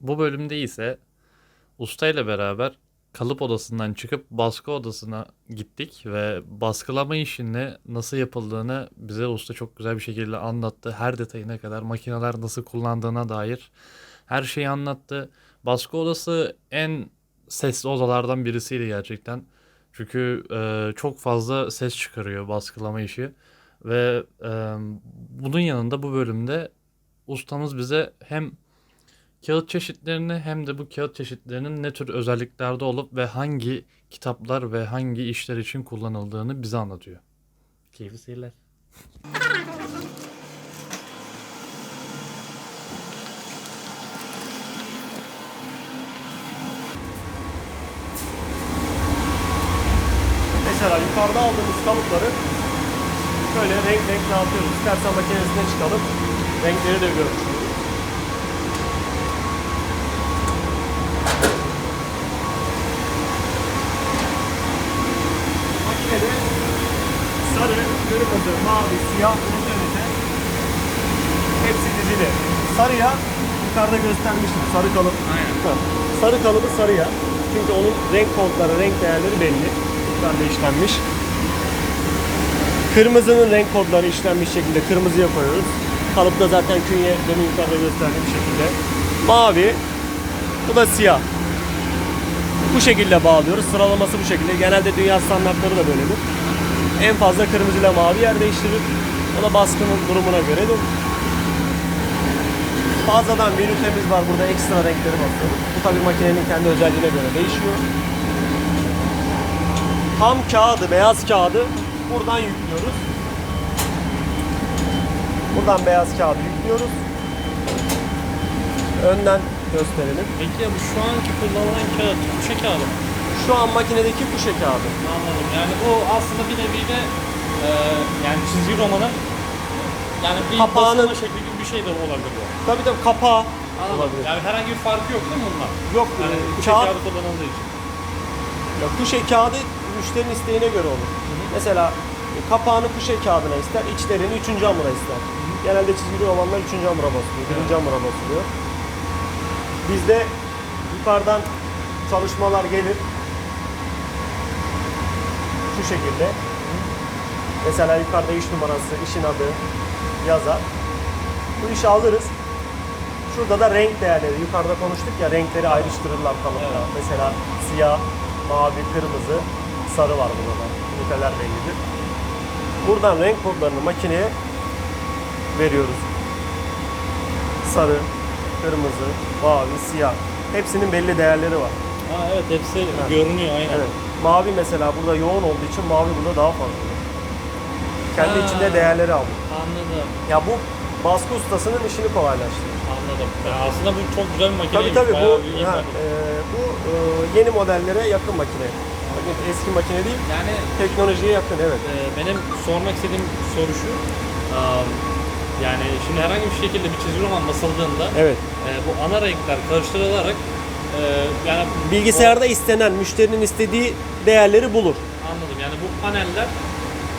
Bu bölümde ise usta ile beraber kalıp odasından çıkıp baskı odasına gittik ve baskılama işini nasıl yapıldığını bize usta çok güzel bir şekilde anlattı. Her detayına kadar makineler nasıl kullandığına dair her şeyi anlattı. Baskı odası en sesli odalardan birisiydi gerçekten. Çünkü e, çok fazla ses çıkarıyor baskılama işi ve e, bunun yanında bu bölümde ustamız bize hem kağıt çeşitlerini hem de bu kağıt çeşitlerinin ne tür özelliklerde olup ve hangi kitaplar ve hangi işler için kullanıldığını bize anlatıyor. Keyifli seyirler. Mesela yukarıda aldığımız kalıpları şöyle renk renk dağıtıyoruz. İstersen makinesine çıkalım. Renkleri de görmüş kırmızı, mavi, siyah, ultraviyole hepsi dizili. Sarıya yukarıda göstermiştim. Sarı kalıp. Ha, Sarı kalıbı sarıya. Çünkü onun renk kodları, renk değerleri belli. Yukarıda işlenmiş. Kırmızının renk kodları işlenmiş şekilde kırmızıya koyuyoruz. Kalıpta zaten künye demin yukarıda gösterdiğim şekilde. Mavi. Bu da siyah. Bu şekilde bağlıyoruz. Sıralaması bu şekilde. Genelde dünya standartları da böyledir. En fazla kırmızıyla mavi yer değiştirir. O da baskının durumuna göredir. Fazladan bir ünitemiz var burada ekstra renkleri basıyoruz. Bu tabii makinenin kendi özelliğine göre değişiyor. Ham kağıdı, beyaz kağıdı buradan yüklüyoruz. Buradan beyaz kağıdı yüklüyoruz. Önden gösterelim. Peki ya bu şu anki kullanılan kağıt, kuşa kağıdı mı? Şu an makinedeki kuşe kağıdı. Anladım. Yani bu aslında bir nevi de e, yani çizgi romanın yani bir Kapağının- basılma şekli gibi bir şey de olabilir bu. Tabii tabii kapağı olabilir. Yani herhangi bir farkı yok değil mi bunlar? Yok Yani e, kuşa kağıt kağıdı kullanıldığı için. Ya kuşe kağıdı müşterinin isteğine göre olur. Mesela e, kapağını kuşe kağıdına ister, içlerini üçüncü hamura ister. Genelde çizgili olanlar üçüncü hamura basılıyor, birinci hamura basılıyor. Bizde yukarıdan çalışmalar gelir. Şu şekilde. Mesela yukarıda iş numarası, işin adı yazar. Bu işi alırız. Şurada da renk değerleri. Yukarıda konuştuk ya renkleri ayrıştırırlar kalıpta. Evet. Mesela siyah, mavi, kırmızı, sarı var burada da. Üniteler bellidir. Buradan renk kodlarını makineye veriyoruz. Sarı, kırmızı, mavi, siyah. Hepsinin belli değerleri var. Ha evet hepsi görünüyor aynen. Evet. Mavi mesela burada yoğun olduğu için mavi burada daha fazla. Kendi Ha. içinde değerleri aldı. Anladım. Ya bu baskı ustasının işini kolaylaştırıyor. Anladım. Yani aslında bu çok güzel bir makine. Tabii tabii bu iyi ha, makine. e, bu e, yeni modellere yakın makine. Bakın eski makine değil, Yani teknolojiye yakın evet. e, benim sormak istediğim soru şu. Aa, yani şimdi herhangi bir şekilde bir çizgi roman basıldığında Evet. e, bu ana renkler karıştırılarak e, yani Bilgisayarda istenen, müşterinin istediği değerleri bulur. Anladım. Yani bu paneller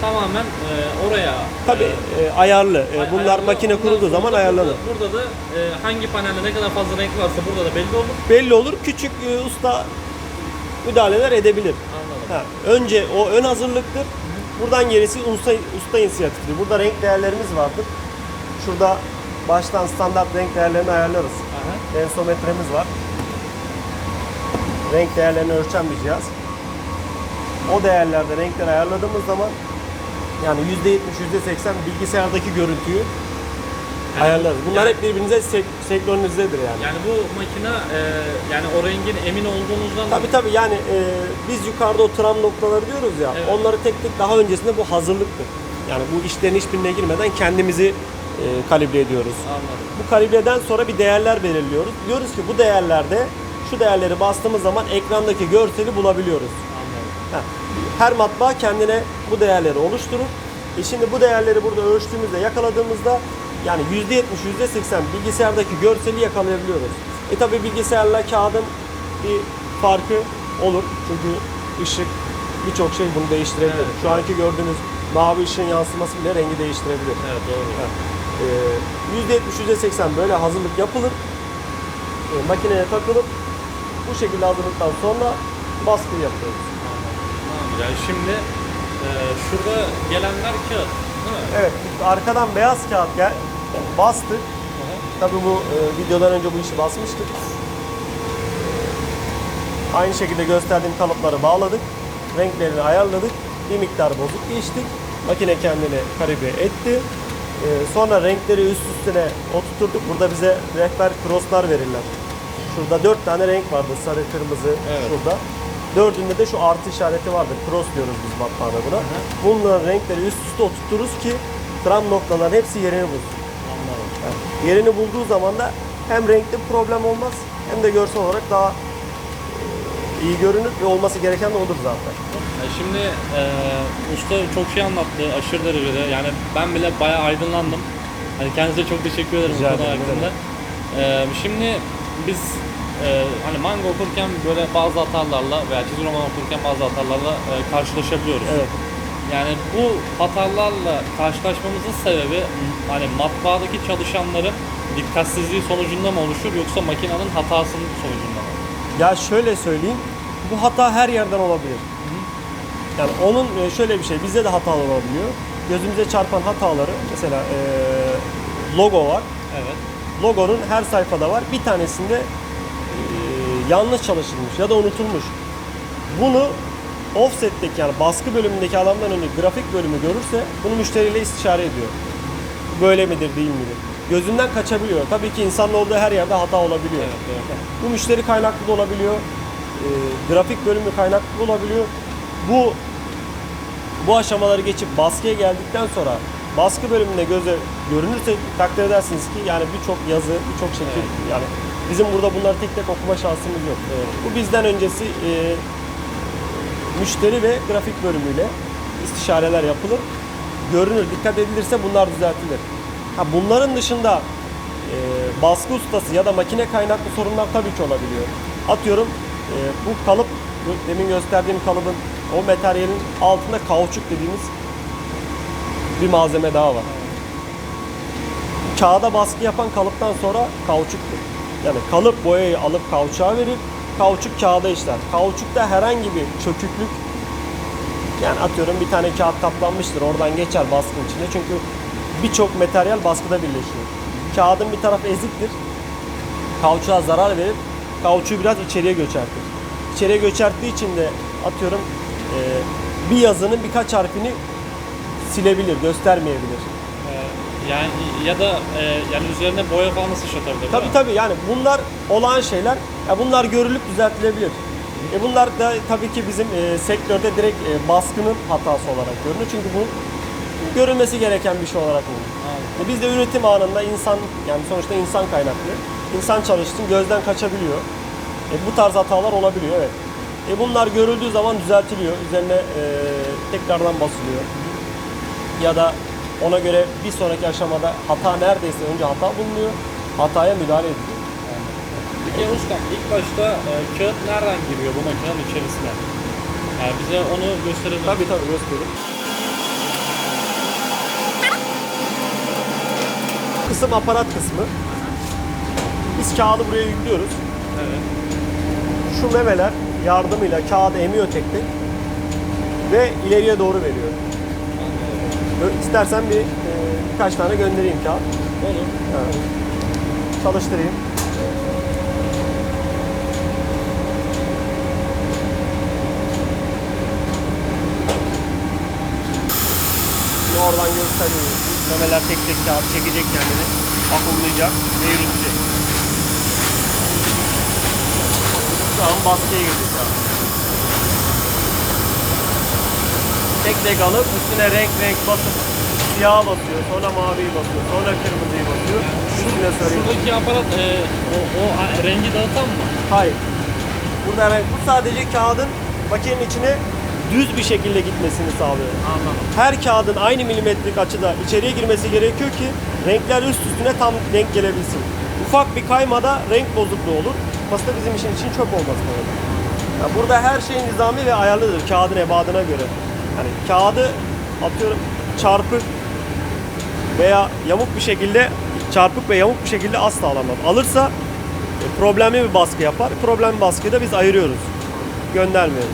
tamamen e, oraya Tabii e, e, ayarlı. E, bunlar ayarlı. makine kurulduğu zaman da ayarlanır. Burada, burada da e, hangi panelde ne kadar fazla renk varsa burada da belli olur. Belli olur. Küçük e, usta müdahaleler edebilir. Anladım. Ha, önce o ön hazırlıktır. Buradan gerisi usta, usta inisiyatifidir. Burada renk değerlerimiz vardır. Şurada baştan standart renk değerlerini ayarlarız. Aha. Densometremiz var. Renk değerlerini ölçen bir cihaz. O değerlerde renkleri ayarladığımız zaman yani %70, %80 bilgisayardaki görüntüyü Yani- ayarlarız. Bunlar yani- hep birbirinize sek- senkronizedir yani. Yani bu makine e, yani o rengin emin olduğunuzdan Tabii tabii yani e, biz yukarıda o tram noktaları diyoruz ya Evet. onları tek tek daha öncesinde bu hazırlıktır. Yani bu işlerin hiçbirine girmeden kendimizi e, kalibre ediyoruz. anladım. Bu kalibreden sonra bir değerler belirliyoruz. Diyoruz ki bu değerlerde şu değerleri bastığımız zaman ekrandaki görseli bulabiliyoruz. Anladım. Her matbaa kendine bu değerleri oluşturur. E şimdi bu değerleri burada ölçtüğümüzde yakaladığımızda yani %70, %80 bilgisayardaki görseli yakalayabiliyoruz. E tabi bilgisayarla kağıdın bir farkı olur. Çünkü ışık birçok şey bunu değiştirebilir. Evet, Şu anki gördüğünüz mavi ışığın yansıması bile rengi değiştirebilir. Evet doğru. Ee, %70, %80 böyle hazırlık yapılır. e, makineye takılıp bu şekilde hazırladıktan sonra baskı yapıyoruz. Yani şimdi e, şurada gelenler kağıt değil mi? Evet, arkadan beyaz kağıt gel, bastık. Tabii bu e, videodan önce bu işi basmıştık. Aynı şekilde gösterdiğim kalıpları bağladık. Renklerini ayarladık. Bir miktar bozuk geçtik. Makine kendini kalibre etti. E, sonra renkleri üst üstüne oturturduk. Burada bize rehber crosslar verirler. Şurada dört tane renk vardı. Sarı, kırmızı, Evet. şurada. Dördünde de şu artı işareti vardır. Cross diyoruz biz matbaada buna. Bunların renkleri üst üste oturturuz ki tram noktaların hepsi yerini bulsun. Anladım. Yani yerini bulduğu zaman da hem renkte problem olmaz hem de görsel olarak daha e, iyi görünür ve olması gereken de odur zaten. E, Şimdi e, usta çok şey anlattı aşırı derecede. Yani ben bile bayağı aydınlandım. Hani kendisine çok teşekkür ederim Rica bu konu ederim, hakkında. E, şimdi biz e, hani manga okurken böyle bazı hatalarla veya çizgi roman okurken bazı hatalarla e, karşılaşabiliyoruz. Evet. Yani bu hatalarla karşılaşmamızın sebebi hani matbaadaki çalışanların dikkatsizliği sonucunda mı oluşur yoksa makinenin hatasının sonucunda mı? Ya şöyle söyleyeyim, bu hata her yerden olabilir. Yani onun e, şöyle bir şey, bizde de hatalar olabiliyor. Gözümüze çarpan hataları, mesela e, logo var. Evet. Logonun her sayfada var. Bir tanesinde e, yanlış çalışılmış ya da unutulmuş. Bunu offset'teki yani baskı bölümündeki alandan önce grafik bölümü görürse bunu müşteriyle istişare ediyor. Böyle midir değil midir? Gözünden kaçabiliyor. Tabii ki insanın olduğu her yerde hata olabiliyor. Evet, evet. Bu müşteri kaynaklı da olabiliyor. e, grafik bölümü kaynaklı da olabiliyor. Bu bu aşamaları geçip baskıya geldikten sonra baskı bölümünde göze görünürse takdir edersiniz ki yani birçok yazı, birçok şekil yani bizim burada bunları tek tek okuma şansımız yok. Bu bizden öncesi e, müşteri ve grafik bölümüyle istişareler yapılır. Görünür, dikkat edilirse bunlar düzeltilir. Ha bunların dışında e, baskı ustası ya da makine kaynaklı sorunlar tabii ki olabiliyor. Atıyorum e, bu kalıp, demin gösterdiğim kalıbın o materyalin altında kauçuk dediğimiz bir malzeme daha var. Kağıda baskı yapan kalıptan sonra kauçuktur. Yani kalıp boyayı alıp kauçuğa verir, kauçuk kağıda işler. Kauçukta herhangi bir çöküklük yani atıyorum bir tane kağıt kaplanmıştır oradan geçer baskın içine çünkü birçok materyal baskıda birleşiyor. Kağıdın bir tarafı eziktir. Kauçuğa zarar verir. Kauçuğu biraz içeriye göçertir. İçeriye göçerttiği için de atıyorum bir yazının birkaç harfini silebilir, göstermeyebilir. Yani ya da e, yani üzerine boya falan sıçratabilir değil Tabii tabii yani bunlar olağan şeyler. Ya bunlar görülüp düzeltilebilir. E bunlar da tabii ki bizim e, sektörde direkt e, baskının hatası olarak görünür. Çünkü bu görülmesi gereken bir şey olarak olur. E biz de üretim anında insan yani sonuçta insan kaynaklı. İnsan çalışsın gözden kaçabiliyor. E bu tarz hatalar olabiliyor evet. E bunlar görüldüğü zaman düzeltiliyor. Üzerine e, tekrardan basılıyor. Ya da ona göre bir sonraki aşamada hata neredeyse önce hata bulunuyor. Hataya müdahale ediliyor. Peki ustam ilk başta e, kağıt nereden giriyor bu makinenin içerisine? Yani bize onu gösterebilir Tabii tabii göstereyim. Kısım aparat kısmı. Biz kağıdı buraya yüklüyoruz. Evet. Şu memeler yardımıyla kağıdı emiyor tek tek ve ileriye doğru veriyor. İstersen bir e, birkaç tane göndereyim kağıt. Olur. Evet. Çalıştırayım. Şimdi oradan gösteriyor. Memeler tek tek kağıt çekecek kendini. Vakumlayacak ve yürütecek. Şu an baskıya girdi kağıt. Tek tek alıp üstüne renk renk basıp siyah basıyor, sonra maviyi basıyor, sonra kırmızıyı basıyor. Üstüne sarıyor. Şuradaki aparat e, o, o a- rengi dağıtan mı? Hayır. Burada renk, bu sadece kağıdın makinenin içine düz bir şekilde gitmesini sağlıyor. Anladım. Her kağıdın aynı milimetrik açıda içeriye girmesi gerekiyor ki renkler üst üstüne tam denk gelebilsin. Ufak bir kaymada renk bozukluğu olur. Aslında bizim işin için çöp olması lazım. Burada her şey nizami ve ayarlıdır kağıdın ebadına göre. Yani kağıdı atıyorum çarpık veya yamuk bir şekilde çarpık ve yamuk bir şekilde asla alamaz. Alırsa e, problemli bir baskı yapar. Problemli baskıyı da biz ayırıyoruz. Göndermiyoruz.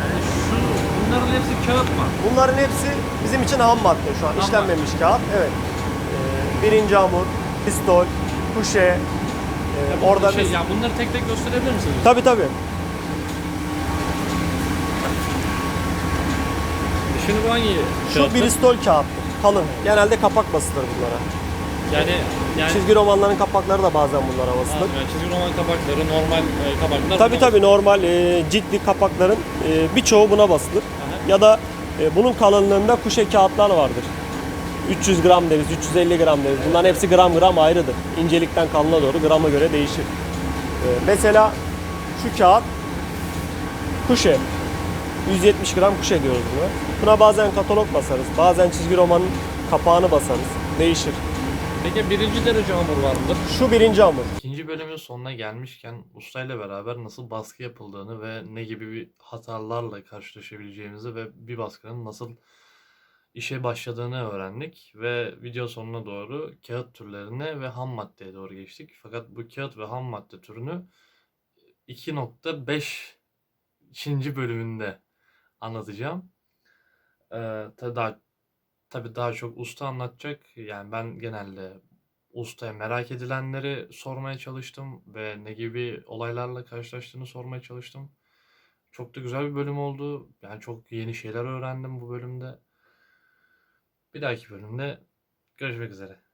Yani şu bunların hepsi kağıt mı? Bunların hepsi bizim için ham madde şu an. Ham işlenmemiş kağıt. Evet. Ee, birinci hamur, pistol, kuşe. e, orada şey, biz... yani bunları tek tek gösterebilir misiniz? Tabii tabii. Hangi Şu bristol kağıt. Kalın. Genelde kapak basılır bunlara. Yani yani Çizgi romanların kapakları da bazen bunlara Ha, basılır. yani çizgi roman kapakları, normal e, kapaklar. Tabii tabii normal e, ciltli kapakların e, birçoğu buna basılır. Aha. Ya da e, bunun kalınlığında kuşe kağıtlar vardır. 300 gram deriz, 350 gram deriz. Bunların hepsi gram gram ayrıdır. İncelikten kalına doğru grama göre değişir. E, mesela şu kağıt kuşe. 170 gram kuşe diyoruz buna. Buna bazen katalog basarız, bazen çizgi romanın kapağını basarız. Değişir. Peki birinci derece hamur var mıdır? Şu birinci hamur. İkinci bölümün sonuna gelmişken ustayla beraber nasıl baskı yapıldığını ve ne gibi bir hatalarla karşılaşabileceğimizi ve bir baskının nasıl işe başladığını öğrendik ve video sonuna doğru kağıt türlerine ve ham maddeye doğru geçtik. Fakat bu kağıt ve ham madde türünü 2.5 ikinci bölümünde anlatacağım. Daha tabii daha çok usta anlatacak. Yani ben genelde ustaya merak edilenleri sormaya çalıştım ve ne gibi olaylarla karşılaştığını sormaya çalıştım. Çok da güzel bir bölüm oldu. Yani çok yeni şeyler öğrendim bu bölümde. Bir dahaki bölümde görüşmek üzere.